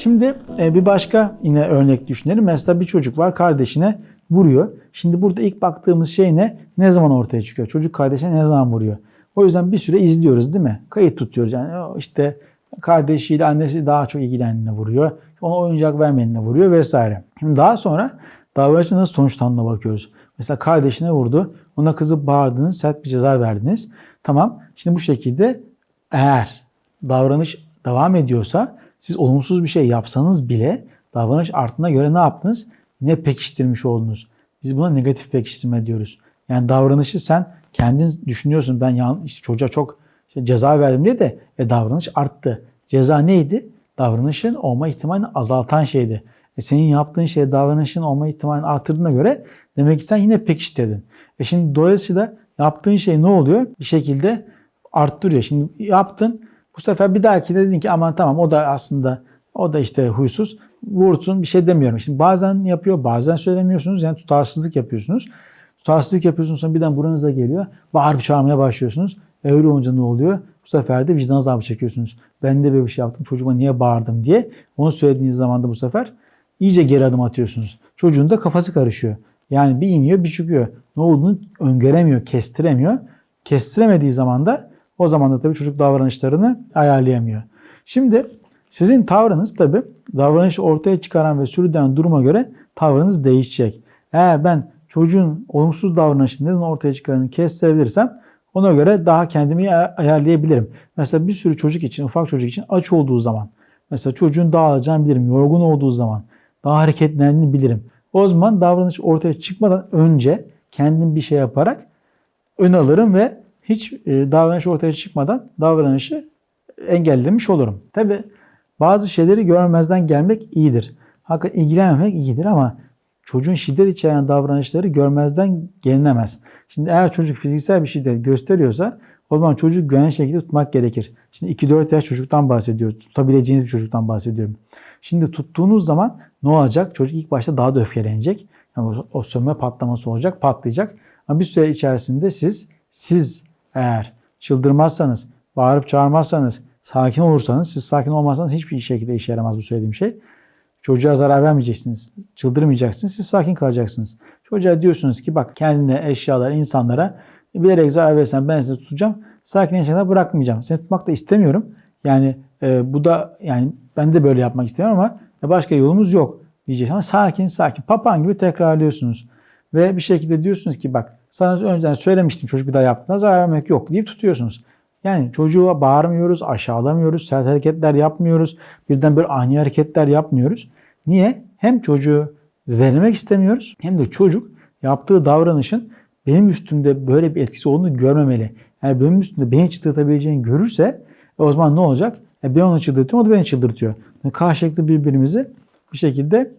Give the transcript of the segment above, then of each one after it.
Şimdi e, bir başka yine örnek düşünelim. Mesela bir çocuk var kardeşine vuruyor. Şimdi burada ilk baktığımız şey ne? Ne zaman ortaya çıkıyor? Çocuk kardeşine ne zaman vuruyor? O yüzden bir süre izliyoruz değil mi? Kayıt tutuyoruz. Yani işte kardeşiyle annesi daha çok ilgilendiğine vuruyor. Ona oyuncak vermediğine vuruyor vesaire. Şimdi daha sonra davranışın nasıl sonuçlandığına bakıyoruz. Mesela kardeşine vurdu. Ona kızıp bağırdınız. Sert bir ceza verdiniz. Tamam. Şimdi bu şekilde eğer davranış devam ediyorsa siz olumsuz bir şey yapsanız bile davranış arttığına göre ne yaptınız? Ne pekiştirmiş oldunuz? Biz buna negatif pekiştirme diyoruz. Yani davranışı sen kendin düşünüyorsun. Ben yan, işte çocuğa çok işte ceza verdim diye de e, davranış arttı. Ceza neydi? Davranışın olma ihtimalini azaltan şeydi. E, senin yaptığın şey davranışın olma ihtimalini artırdığına göre demek ki sen yine pekiştirdin. E şimdi dolayısıyla yaptığın şey ne oluyor? Bir şekilde arttırıyor. Şimdi yaptın. Bu sefer bir dahaki de dedin ki aman tamam o da aslında o da işte huysuz. Vursun bir şey demiyorum. Şimdi bazen yapıyor bazen söylemiyorsunuz. Yani tutarsızlık yapıyorsunuz. Tutarsızlık yapıyorsunuz sonra birden buranıza geliyor. Bağırıp çağırmaya başlıyorsunuz. E öyle olunca ne oluyor? Bu sefer de vicdan azabı çekiyorsunuz. Ben de böyle bir şey yaptım çocuğuma niye bağırdım diye. Onu söylediğiniz zaman da bu sefer iyice geri adım atıyorsunuz. Çocuğun da kafası karışıyor. Yani bir iniyor bir çıkıyor. Ne olduğunu öngöremiyor, kestiremiyor. Kestiremediği zaman da o zaman da tabii çocuk davranışlarını ayarlayamıyor. Şimdi sizin tavrınız tabii davranışı ortaya çıkaran ve sürüden duruma göre tavrınız değişecek. Eğer ben çocuğun olumsuz davranışını ortaya çıkaranı kestirebilirsem ona göre daha kendimi ayarlayabilirim. Mesela bir sürü çocuk için, ufak çocuk için aç olduğu zaman, mesela çocuğun dağılacağını bilirim, yorgun olduğu zaman, daha hareketlendiğini bilirim. O zaman davranış ortaya çıkmadan önce kendim bir şey yaparak ön alırım ve hiç e, davranış ortaya çıkmadan davranışı engellemiş olurum. Tabi bazı şeyleri görmezden gelmek iyidir. Hakikaten ilgilenmemek iyidir ama çocuğun şiddet içeren davranışları görmezden gelinemez. Şimdi eğer çocuk fiziksel bir şiddet gösteriyorsa o zaman çocuğu güvenli şekilde tutmak gerekir. Şimdi 2-4 yaş çocuktan bahsediyoruz. Tutabileceğiniz bir çocuktan bahsediyorum. Şimdi tuttuğunuz zaman ne olacak? Çocuk ilk başta daha da öfkelenecek. Yani o, o sönme patlaması olacak, patlayacak. Ama bir süre içerisinde siz, siz eğer çıldırmazsanız, bağırıp çağırmazsanız, sakin olursanız, siz sakin olmazsanız hiçbir şekilde işe yaramaz bu söylediğim şey. Çocuğa zarar vermeyeceksiniz, çıldırmayacaksınız, siz sakin kalacaksınız. Çocuğa diyorsunuz ki bak kendine, eşyalara, insanlara bilerek zarar versen ben seni tutacağım, sakinleşene bırakmayacağım. Seni tutmak da istemiyorum. Yani e, bu da yani ben de böyle yapmak istemiyorum ama başka yolumuz yok diyeceksiniz. Ama sakin sakin papağan gibi tekrarlıyorsunuz. Ve bir şekilde diyorsunuz ki bak sana önceden söylemiştim çocuk bir daha yaptığında zarar vermek yok deyip tutuyorsunuz. Yani çocuğa bağırmıyoruz, aşağılamıyoruz, sert hareketler yapmıyoruz, birden böyle ani hareketler yapmıyoruz. Niye? Hem çocuğu zedelemek istemiyoruz hem de çocuk yaptığı davranışın benim üstümde böyle bir etkisi olduğunu görmemeli. Yani benim üstümde beni çıldırtabileceğini görürse e o zaman ne olacak? E ben onu çıldırtıyorum, o da beni çıldırtıyor. Yani karşılıklı birbirimizi bir şekilde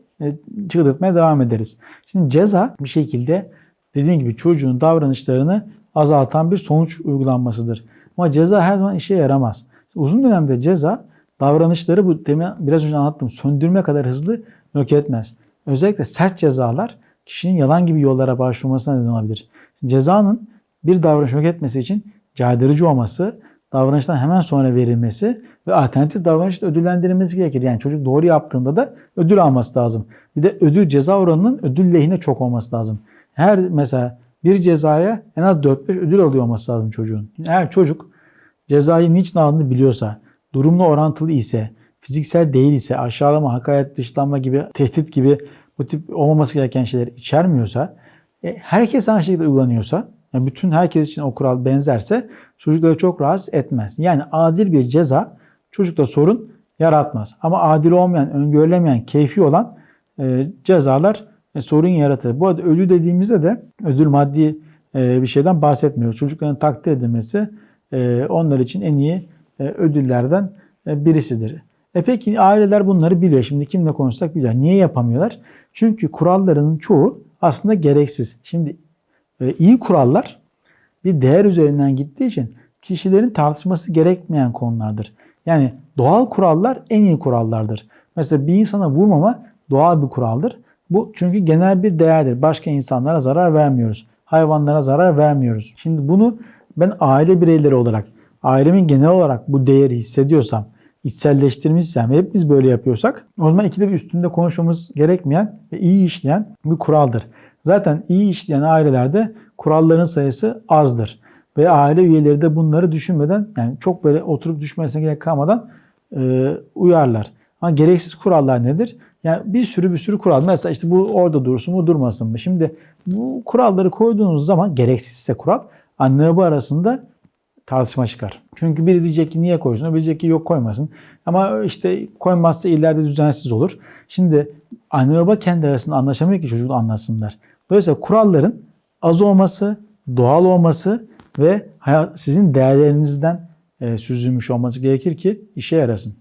çıldırtmaya devam ederiz. Şimdi ceza bir şekilde dediğim gibi çocuğun davranışlarını azaltan bir sonuç uygulanmasıdır. Ama ceza her zaman işe yaramaz. Uzun dönemde ceza davranışları bu demin biraz önce anlattım söndürme kadar hızlı yok etmez. Özellikle sert cezalar kişinin yalan gibi yollara başvurmasına neden olabilir. Cezanın bir davranış yok etmesi için caydırıcı olması, davranıştan hemen sonra verilmesi ve alternatif davranışla ödüllendirilmesi gerekir. Yani çocuk doğru yaptığında da ödül alması lazım. Bir de ödül ceza oranının ödül lehine çok olması lazım. Her mesela bir cezaya en az 4-5 ödül alıyor olması lazım çocuğun. Eğer çocuk cezayı niçin aldığını biliyorsa, durumla orantılı ise, fiziksel değil ise, aşağılama, hakaret, dışlanma gibi, tehdit gibi bu tip olmaması gereken şeyler içermiyorsa, e, herkes aynı şekilde uygulanıyorsa, yani bütün herkes için o kural benzerse çocukları çok rahatsız etmez. Yani adil bir ceza çocukta sorun yaratmaz. Ama adil olmayan, öngörülemeyen, keyfi olan e, cezalar e, sorun yaratır. Bu arada ödül dediğimizde de ödül maddi e, bir şeyden bahsetmiyoruz. Çocukların takdir edilmesi e, onlar için en iyi e, ödüllerden e, birisidir. E peki aileler bunları biliyor. Şimdi kimle konuşsak biliyor. Niye yapamıyorlar? Çünkü kurallarının çoğu aslında gereksiz. Şimdi iyi kurallar bir değer üzerinden gittiği için kişilerin tartışması gerekmeyen konulardır. Yani doğal kurallar en iyi kurallardır. Mesela bir insana vurmama doğal bir kuraldır. Bu çünkü genel bir değerdir. Başka insanlara zarar vermiyoruz. Hayvanlara zarar vermiyoruz. Şimdi bunu ben aile bireyleri olarak, ailemin genel olarak bu değeri hissediyorsam içselleştirmişsen ve hepimiz böyle yapıyorsak o zaman ikide bir üstünde konuşmamız gerekmeyen ve iyi işleyen bir kuraldır. Zaten iyi işleyen ailelerde kuralların sayısı azdır. Ve aile üyeleri de bunları düşünmeden yani çok böyle oturup düşmesine gerek kalmadan e, uyarlar. Ama gereksiz kurallar nedir? Yani bir sürü bir sürü kural. Mesela işte bu orada dursun mu durmasın mı? Şimdi bu kuralları koyduğunuz zaman gereksizse kural anne baba arasında tartışma çıkar. Çünkü biri diyecek ki niye koysun, öbürü diyecek ki yok koymasın. Ama işte koymazsa ileride düzensiz olur. Şimdi anne baba kendi arasında anlaşamıyor ki çocuğu anlasınlar. Dolayısıyla kuralların az olması, doğal olması ve sizin değerlerinizden e, süzülmüş olması gerekir ki işe yarasın.